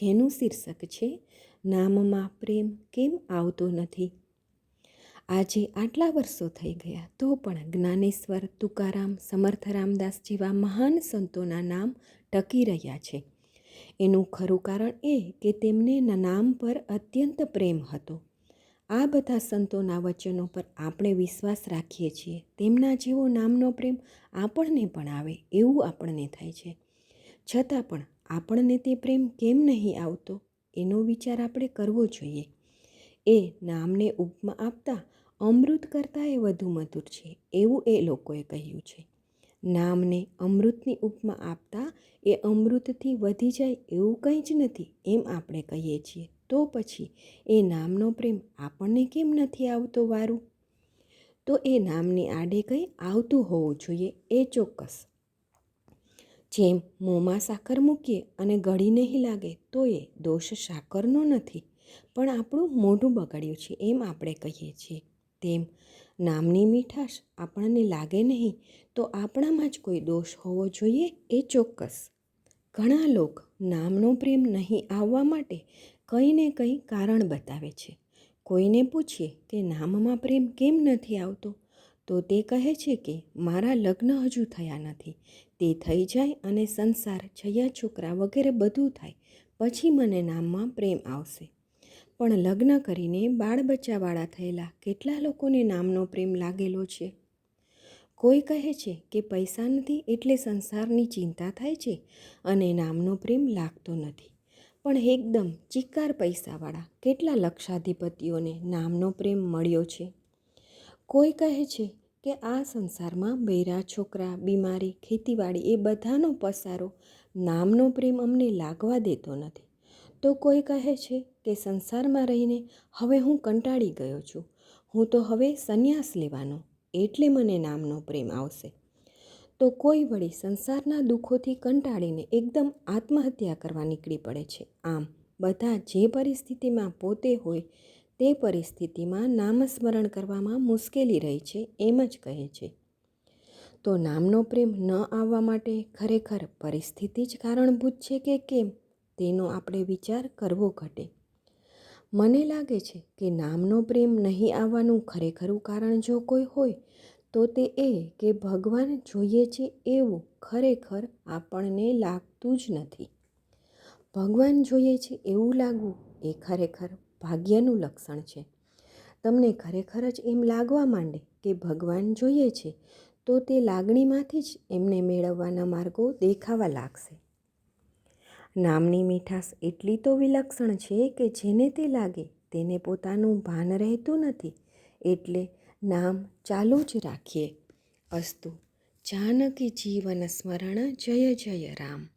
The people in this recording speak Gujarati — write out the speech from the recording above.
જેનું શીર્ષક છે, નામમાં પ્રેમ કેમ આવતો નથી? આજે આટલા વર્ષો થઈ ગયા, તો પણ જ્ઞાનેશ્વર, તુકારામ, સમર્થ રામદાસ જેવા મહાન સંતોના નામ ટકી રહ્યા છે. એનું ખરું કારણ એ કે તેમને નામ પર અત્યંત પ્રેમ હતો. આ બધા સંતોના વચનો પર આપણે વિશ્વાસ રાખીએ છીએ. તેમના જેવો નામનો પ્રેમ આપણને પણ આવે એવું આપણને થાય છે. છતાં પણ આપણને તે પ્રેમ કેમ નહીં આવતો? એનો વિચાર આપણે કરવો જોઈએ. એ નામને ઉપમા આપતા અમૃત કરતાં એ વધુ મધુર છે, એવું એ લોકોએ કહ્યું છે. નામને અમૃતની ઉપમા આપતા એ અમૃતથી વધી જાય એવું કંઈ જ નથી એમ આપણે કહીએ છીએ. તો પછી એ નામનો પ્રેમ આપણને કેમ નથી આવતો વારું? તો એ નામની આડે કંઈ આવતું હોવું જોઈએ એ ચોક્કસ. જેમ મોંમાં સાકર મૂકીએ અને ગળી નહીં લાગે, તો એ દોષ સાકરનો નથી. પણ આપણું મોઢું બગાડ્યું છે એમ આપણે કહીએ છીએ. તેમ નામની મીઠાશ આપણને લાગે નહીં, તો આપણામાં જ કોઈ દોષ હોવો જોઈએ એ ચોક્કસ. ઘણા લોકો નામનો પ્રેમ નહીં આવવા માટે કંઈ ને કંઈ કારણ બતાવે છે. કોઈને પૂછીએ કે નામમાં પ્રેમ કેમ નથી આવતો, તો તે કહે છે કે, મારા લગ્ન હજુ થયા નથી. તે થઈ જાય અને સંસાર, છૈયા છોકરા વગેરે બધું થાય. પછી મને નામમાં પ્રેમ આવશે. પણ લગ્ન કરીને બાળ બચ્ચાવાળા થયેલા કેટલા લોકોને નામનો પ્રેમ લાગેલો છે? કોઈ કહે છે કે પૈસા નથી એટલે સંસારની ચિંતા થાય છે અને નામનો પ્રેમ લાગતો નથી. પણ એકદમ ચિક્કાર પૈસાવાળા કેટલા લક્ષાધિપતિઓને નામનો પ્રેમ મળ્યો છે? કોઈ કહે છે કે આ સંસારમાં બૈરા, છોકરા, બીમારી, ખેતીવાડી એ બધાનો પસારો નામનો પ્રેમ અમને લાગવા દેતો નથી. તો કોઈ કહે છે કે સંસારમાં રહીને હવે હું કંટાળી ગયો છું. હું તો હવે સંન્યાસ લેવાનો, એટલે મને નામનો પ્રેમ આવશે. તો કોઈ વળી સંસારના દુઃખોથી કંટાળીને એકદમ આત્મહત્યા કરવા નીકળી પડે છે. આમ, બધા જે પરિસ્થિતિમાં પોતે હોય તે પરિસ્થિતિમાં નામસ્મરણ કરવામાં મુશ્કેલી રહી છે એમ જ કહે છે. તો નામનો પ્રેમ ન આવવા માટે ખરેખર પરિસ્થિતિ જ કારણભૂત છે કે કેમ? તેનો આપણે વિચાર કરવો ઘટે. મને લાગે છે કે નામનો પ્રેમ નહીં આવવાનું ખરેખરું કારણ જો કોઈ હોય, તો તે એ કે ભગવાન જોઈએ છે એવું ખરેખર આપણને લાગતું જ નથી. ભગવાન જોઈએ છે એવું લાગવું એ ખરેખર ભાગ્યનું લક્ષણ છે. તમને ખરેખર જ એમ લાગવા માંડે કે ભગવાન જોઈએ છે, તો તે લાગણીમાંથી જ એમને મેળવવાના માર્ગો દેખાવા લાગશે. નામની મીઠાશ એટલી તો વિલક્ષણ છે કે જેને તે લાગે તેને પોતાનું ભાન રહેતું નથી, એટલે નામ ચાલુ જ રાખીએ. અસ્તુ, જાનકી જીવન સ્મરણ જય જય રામ.